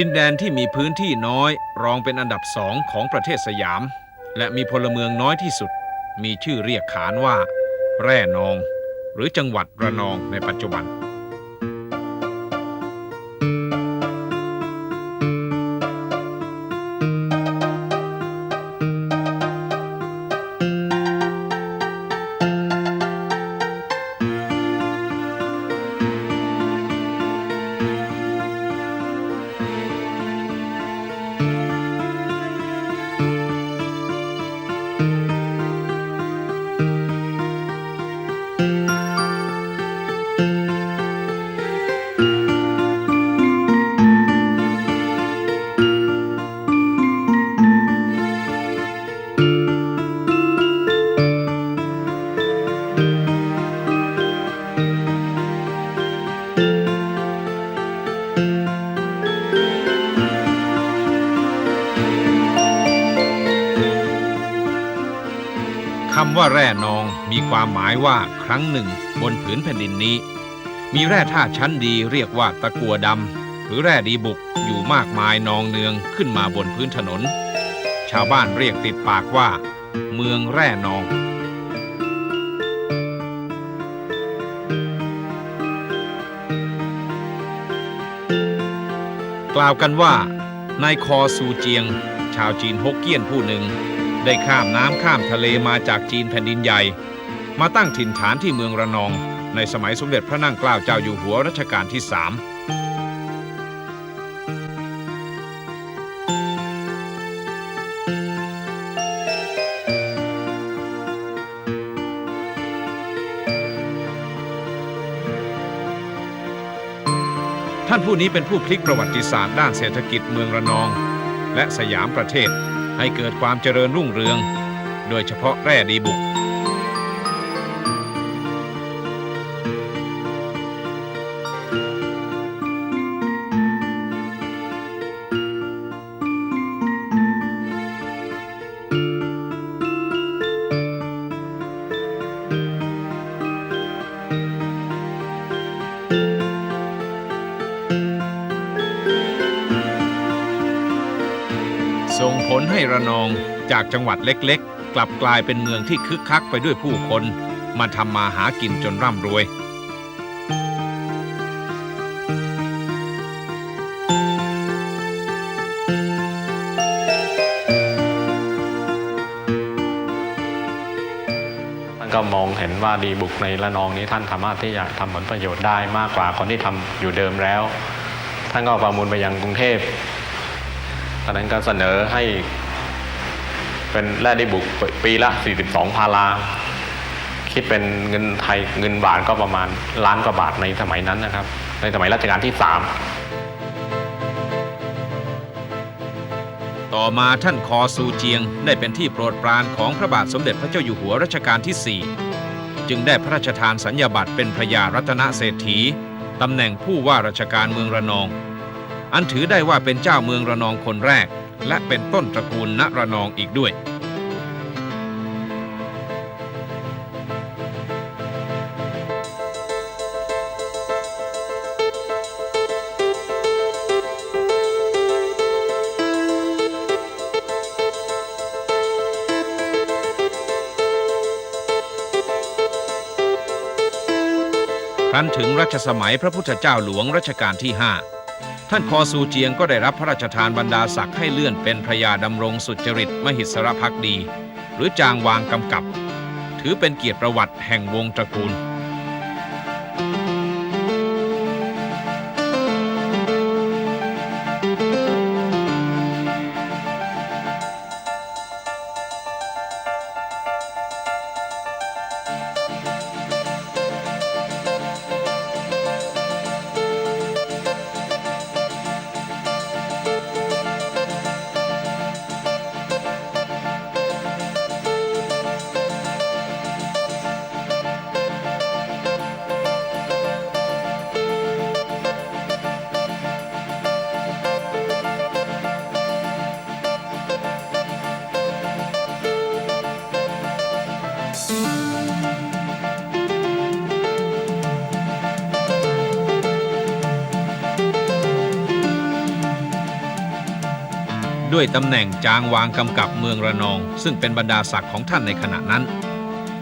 ดินแดนที่มีพื้นที่น้อย รองเป็นอันดับสองของประเทศสยาม และมีพลเมืองน้อยที่สุด มีชื่อเรียกขานว่า แร่นอง หรือจังหวัดระนองในปัจจุบัน ว่าแร่นองมีความหมายว่าครั้งหนึ่งบนผืนแผ่นดินนี้ มีแร่ธาตุชั้นดีเรียกว่าตะกัวดำหรือแร่ดีบุกอยู่มากมายนองเนืองขึ้นมาบนพื้นถนน ชาวบ้านเรียกติดปากว่า เมืองแร่นองกล่าวกันว่า นายคอซูเจียง ชาวจีนฮกเกี้ยนผู้หนึ่ง ได้ข้ามน้ำข้ามทะเลมาจากจีนแผ่นดินใหญ่ มาตั้งถิ่นฐานที่เมืองระนอง ในสมัยสมเด็จพระนั่งเกล้าเจ้าอยู่หัวรัชกาลที่สามท่านผู้นี้เป็นผู้พลิกประวัติศาสตร์ด้านเศรษฐกิจเมืองระนอง และสยามประเทศ ให้เกิดความเจริญรุ่งเรือง โดยเฉพาะแร่ดีบุก ส่งผลให้ระนองจากจังหวัดเล็กๆ กลับกลายเป็นเมืองที่คึกคักไปด้วยผู้คน มาทำมาหากินจนร่ำรวย ท่านก็มองเห็นว่าดีบุกในละนองนี้ท่านสามารถที่จะทำผลประโยชน์ได้มากกว่าคนที่ทำอยู่เดิมแล้ว ท่านก็ประมูลไปยังกรุงเทพ อนนั้นก็เสนอให้เป็นแร่ดีบุกปีละ 42 พาราคิดเป็นเงินไทยเงินบาทก็ประมาณล้านกว่าบาทในสมัยนั้นนะครับ ในสมัยรัชกาลที่ 3 ต่อมาท่านคอซูเจียงได้เป็นที่โปรดปรานของพระบาทสมเด็จพระเจ้าอยู่หัวรัชกาลที่ 4 จึงได้พระราชทานสัญญาบัตรเป็นพระยารัตนเศรษฐีตำแหน่งผู้ว่าราชการเมืองระนอง อันถือได้ว่าเป็นเจ้าเมืองระนองคนแรก และเป็นต้นตระกูลณระนองอีกด้วย ครั้นถึงรัชสมัยพระพุทธเจ้าหลวงรัชกาลที่ 5 ท่านคอสูเจียงก็ได้รับพระราชทานบรรดาศักดิ์ให้เลื่อนเป็นพระยาดำรงสุจริตมหิสรพักดี หรือจางวางกำกับ ถือเป็นเกียรติประวัติแห่งวงตระกูล ด้วยตำแหน่งจางวางกำกับเมืองระนอง ซึ่งเป็นบรรดาศักดิ์ของท่านในขณะนั้น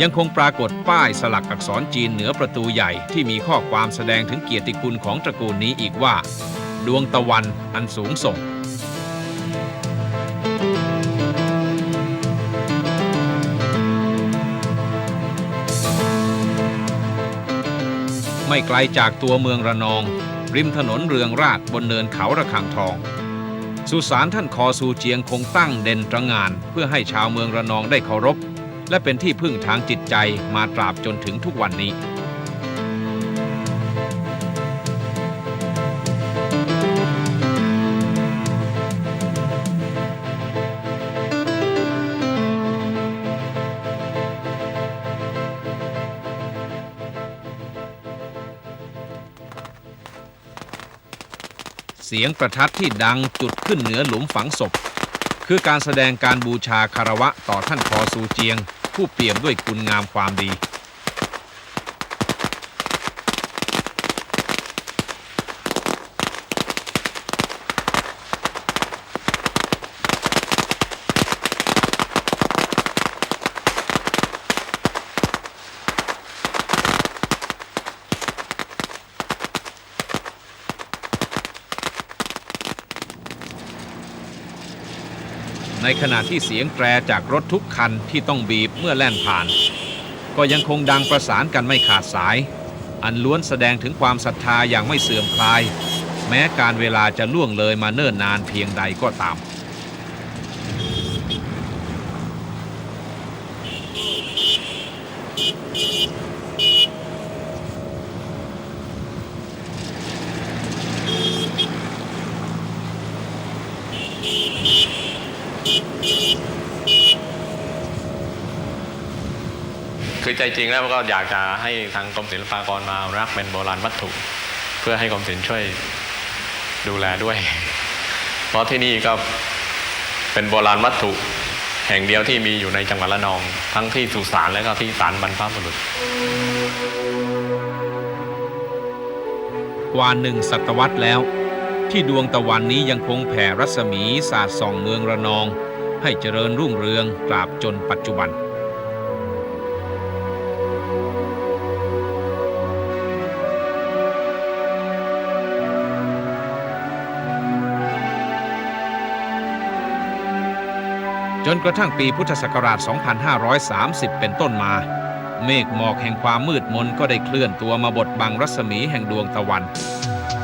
ยังคงปรากฏป้ายสลักอักษรจีนเหนือประตูใหญ่ที่มีข้อความแสดงถึงเกียรติคุณของตระกูลนี้อีกว่า ดวงตะวันอันสูงส่งไม่ไกลจากตัวเมืองระนอง ริมถนนเรืองราชบนเนินเขาระฆังทอง สุสานท่านคอซูเจียงคงตั้งเด่นตระงาน เพื่อให้ชาวเมืองระนองได้เคารพ และเป็นที่พึ่งทางจิตใจมาตราบจนถึงทุกวันนี้ เสียงประทัดที่ดังจุดขึ้นเหนือหลุมฝังศพ คือการแสดงการบูชาคารวะต่อท่านคอซูเจียง ผู้เปี่ยมด้วยคุณงามความดี ในขณะที่เสียงแตรจากรถทุกคันที่ต้องบีบเมื่อแล่นผ่าน ก็ยังคงดังประสานกันไม่ขาดสาย อันล้วนแสดงถึงความศรัทธาอย่างไม่เสื่อมคลาย แม้การเวลาจะล่วงเลยมาเนิ่นนานเพียงใดก็ตาม คือใจจริงแล้วก็อยากจะให้ทางกรมศิลปากรมารักเป็นโบราณวัตถุ เพื่อให้กรมศิลป์ช่วยดูแลด้วย เพราะที่นี่ก็เป็นโบราณวัตถุ แห่งเดียวที่มีอยู่ในจังหวัดระนอง ทั้งที่สุสานและก็ที่ศาลบรรพบุรุษกว่าหนึ่งศตวรรษแล้ว ที่ดวงตะวันนี้ยังคงแผ่รัศมีสาดส่องเมืองระนอง ให้เจริญรุ่งเรืองตราบจนปัจจุบัน นกระทั่งปีพุทธศักราช 2530 เป็นต้นมา เมฆหมอกแห่งความมืดมนก็ได้เคลื่อนตัวมาบดบังรัศมีแห่งดวงตะวัน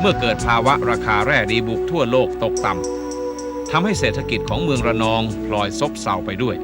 เมื่อเกิดภาวะราคาแร่ดีบุกทั่วโลกตกต่ำทำให้เศรษฐกิจของเมืองระนองพลอยซบเซาไปด้วย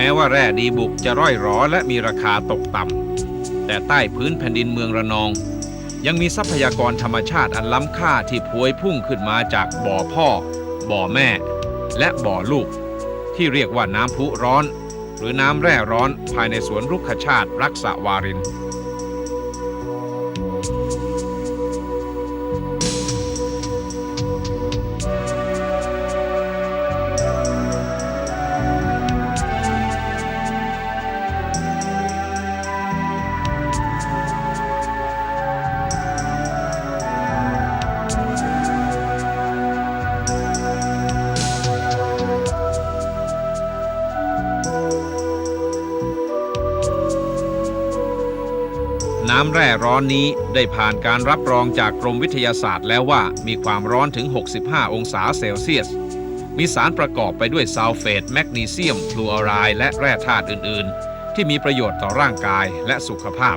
ม้ว่าแร่ดีบุกจะร่อยหรอและมีราคาตกต่ำแต่ใต้พื้นแผ่นดินเมืองระนอง ยังมีทรัพยากรธรรมชาติอันล้ำค่าที่พวยพุ่งขึ้นมาจากบ่อพ่อ บ่อแม่ และบ่อลูก ที่เรียกว่าน้ำพุร้อน หรือน้ำแร่ร้อนภายในสวนรุกขชาติรักษาวาริน น้ำแร่ร้อนนี้ได้ผ่านการรับรองจากกรมวิทยาศาสตร์แล้วว่ามีความร้อนถึง 65 องศาเซลเซียส มีสารประกอบไปด้วยซัลเฟต แมกนีเซียม ฟลูออไรด์และแร่ธาตุอื่น ๆ ที่มีประโยชน์ต่อร่างกายและสุขภาพ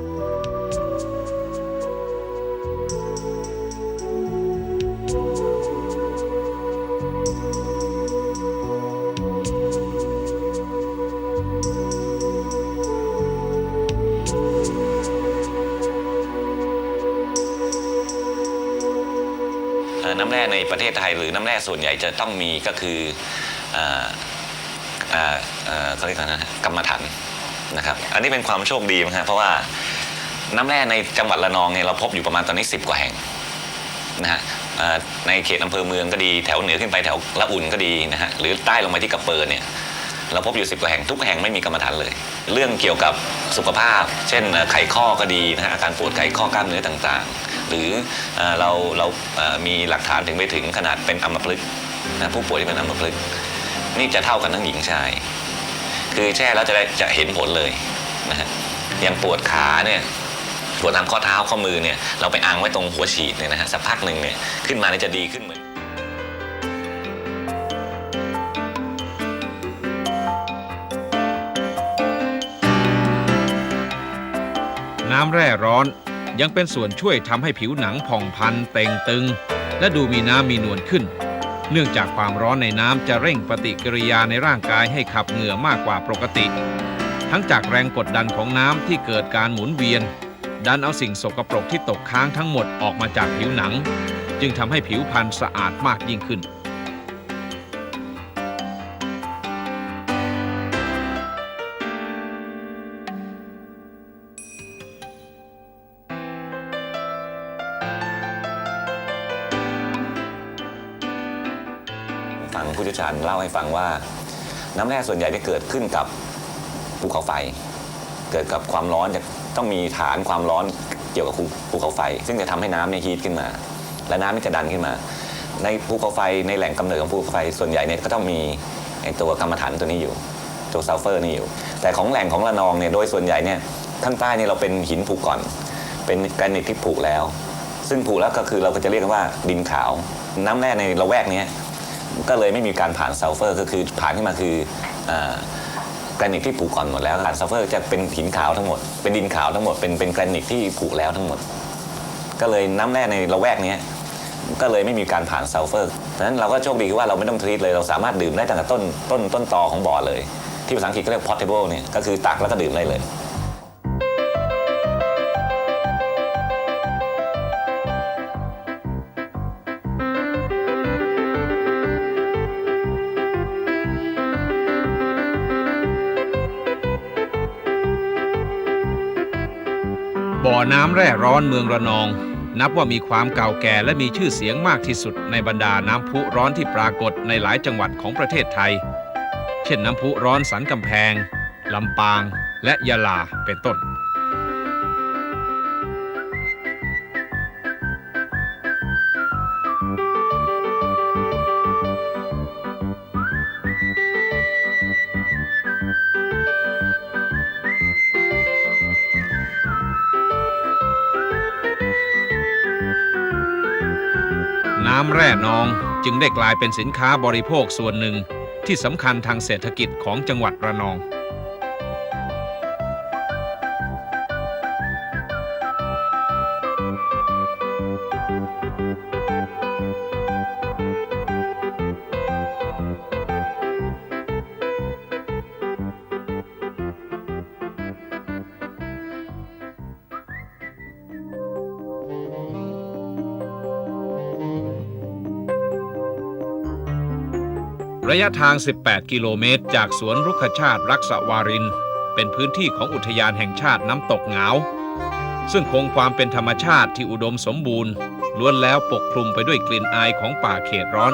ในประเทศไทยหรือน้ำแร่ส่วนใหญ่จะต้องมีก็คือเอ่อเอ่อเอ่อเขาเรียกอะไรนะกรรมฐานนะครับ อันนี้เป็นความโชคดีมั้งฮะเพราะว่าน้ำแร่ในจังหวัดระนองเนี่ยเราพบอยู่ประมาณตอนนี้ 10 กว่าแห่งนะฮะในเขตอำเภอเมืองก็ดีแถวเหนือขึ้นไปแถวละอุ่นก็ดีนะฮะหรือใต้ลงไปที่กระเปิดเนี่ยเราพบอยู่10กว่าแห่งทุกแห่งไม่มีกรรมฐานเลย เรื่องเกี่ยวกับสุขภาพ เช่นเอ่อไขข้อก็ดีนะฮะอาการปวดไขข้อกล้ามเนื้อต่างๆ หรือเอ่อเราเรามีหลักฐานถึงไปถึงขนาดเป็นอัมพฤกษ์นะผู้ป่วยที่เป็นอัมพฤกษ์นี่จะเท่ากันทั้งหญิงชาย คือแช่แล้วจะได้จะเห็นผลเลยนะฮะอย่างปวดขาเนี่ยปวดตามข้อเท้าข้อมือเนี่ยเราไปอังไว้ตรงหัวฉีดเนี่ยนะฮะสักพักหนึ่งเนี่ยขึ้นมาเนี่ยจะดีขึ้นเหมือนน้ำแร่ร้อน ยังเป็นส่วนช่วยทำให้ผิวหนังผ่องพันเต่งตึง และดูมีน้ำมีนวลขึ้น เนื่องจากความร้อนในน้ำจะเร่งปฏิกิริยาในร่างกายให้ขับเหงื่อมากกว่าปกติ ทั้งจากแรงกดดันของน้ำที่เกิดการหมุนเวียน ดันเอาสิ่งสกปรกที่ตกค้างทั้งหมดออกมาจากผิวหนัง จึงทำให้ผิวพรรณสะอาดมากยิ่งขึ้น เล่าให้ฟังว่า น้ำแร่ส่วนใหญ่ที่เกิดขึ้นกับภูเขาไฟ เกิดกับความร้อนจะต้องมีฐานความร้อนเกี่ยวกับภูภูเขาไฟ ซึ่งจะทำให้น้ำเนี่ยฮีทขึ้นมา และน้ำมันจะดันขึ้นมา ในภูเขาไฟในแหล่งกำเนิดของภูเขาไฟส่วนใหญ่เนี่ยก็ต้องมีไอตัวกรรมฐานตัวนี้อยู่ตัวซัลเฟอร์นี่อยู่ แต่ของแหล่งของระนองเนี่ยโดยส่วนใหญ่เนี่ยข้างใต้เนี่ยเราเป็นหินผุก่อน เป็นแกรนิตที่ผุแล้ว ซึ่งผุแล้วก็คือเราก็จะเรียกกันว่าดินขาว น้ำแร่ในละแวกนี้ ก็เลยไม่มีการผ่านซัลเฟอร์ก็คือผ่านขึ้นมาคือแกรนิตที่ผุก่อนหมดแล้วผ่านซัลเฟอร์จะเป็นหินขาวทั้งหมด เป็นดินขาวทั้งหมดเป็นเป็นแกรนิตที่ผุแล้วทั้งหมด ก็เลยน้ำแร่ในละแวกนี้ก็เลยไม่มีการผ่านซัลเฟอร์เพราะฉะนั้นเราก็โชคดีคือว่าเราไม่ต้องทรีตเลยเราสามารถดื่มได้ตั้งแต่ต้นต้นต้นตอของบ่อเลย ที่ภาษาอังกฤษก็เรียก potable เนี่ยก็คือตักแล้วก็ดื่มได้เลย น้ำแร่ร้อนเมืองระนอง นับว่ามีความเก่าแก่และมีชื่อเสียงมากที่สุดในบรรดาน้ำพุร้อนที่ปรากฏในหลายจังหวัดของประเทศไทย เช่นน้ำพุร้อนสันกำแพงลำปาง และยะลาเป็นต้น จึงได้กลายเป็นสินค้าบริโภคส่วนหนึ่งที่สำคัญทางเศรษฐกิจของจังหวัดระนอง ระยะทาง 18 กิโลเมตร จากสวนรุกขชาติรักษวาริน เป็นพื้นที่ของอุทยานแห่งชาติน้ำตกเหงา ซึ่งคงความเป็นธรรมชาติที่อุดมสมบูรณ์ ล้วนแล้วปกคลุมไปด้วยกลิ่นอายของป่าเขตร้อน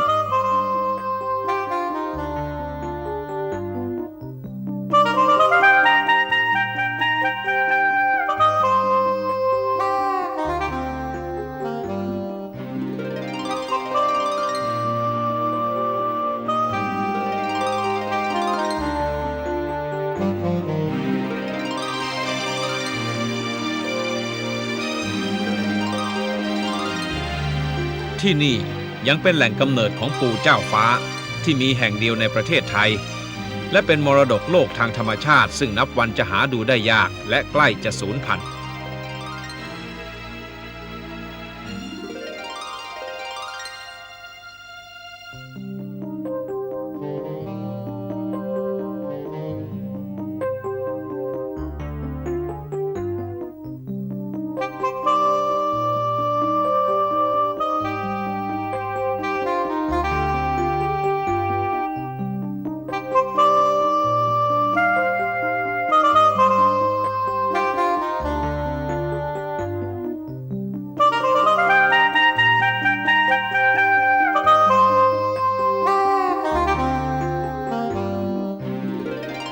ที่นี่ยังเป็นแหล่งกำเนิดของปู่เจ้าฟ้าที่มีแห่งเดียวในประเทศไทย และเป็นมรดกโลกทางธรรมชาติ ซึ่งนับวันจะหาดูได้ยากและใกล้จะสูญพันธุ์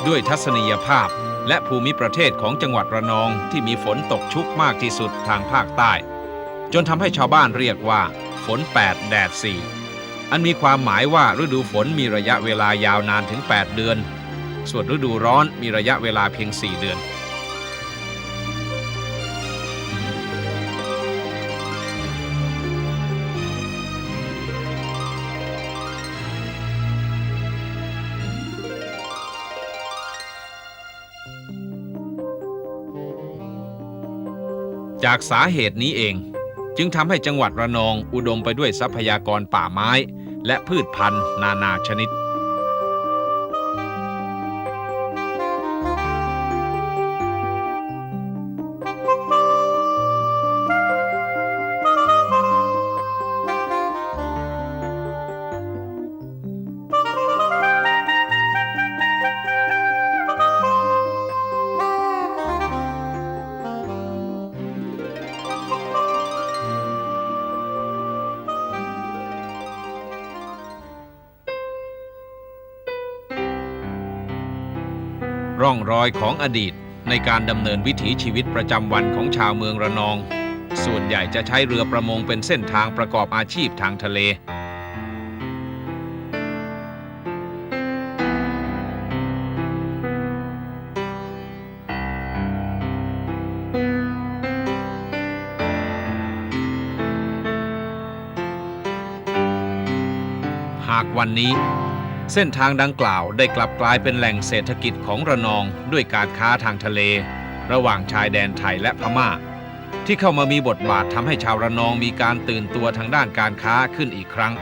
ด้วยทัศนียภาพ และภูมิประเทศของจังหวัดระนองที่มีฝนตกชุกมากที่สุดทางภาคใต้ จนทำให้ชาวบ้านเรียกว่า ฝน 8 แดด 4 อันมีความหมายว่าฤดูฝนมีระยะเวลายาวนานถึง 8 เดือน ส่วนฤดูร้อนมีระยะเวลาเพียง 4 เดือน จากสาเหตุนี้เอง จึงทำให้จังหวัดระนองอุดมไปด้วยทรัพยากรป่าไม้ และพืชพันธุ์ นานาชนิด ร่องรอยของอดีตในการดำเนินวิถีชีวิตประจำวันของชาวเมืองระนอง ส่วนใหญ่จะใช้เรือประมงเป็นเส้นทางประกอบอาชีพทางทะเลหากวันนี้ เส้นทางดังกล่าวได้กลับกลายเป็นแหล่งเศรษฐกิจของระนองด้วยการค้าทางทะเล ระหว่างชายแดนไทยและพม่า ที่เข้ามามีบทบาททำให้ชาวระนองมีการตื่นตัวทางด้านการค้าขึ้นอีกครั้ง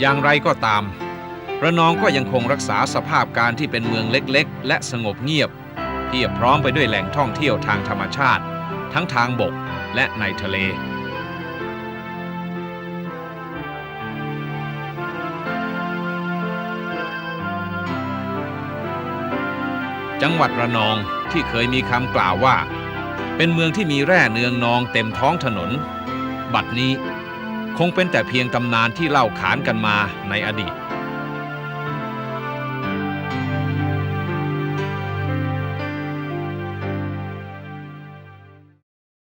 อย่างไรก็ตาม ระนองก็ยังคงรักษาสภาพการที่เป็นเมืองเล็กๆ และสงบเงียบเพียบพร้อมไปด้วยแหล่งท่องเที่ยวทางธรรมชาติ ทั้งทางบกและในทะเล จังหวัดระนองที่เคยมีคำกล่าวว่า เป็นเมืองที่มีแร่เนืองนองเต็มท้องถนน บัดนี้คงเป็นแต่เพียงตำนานที่เล่าขานกันมาในอดีต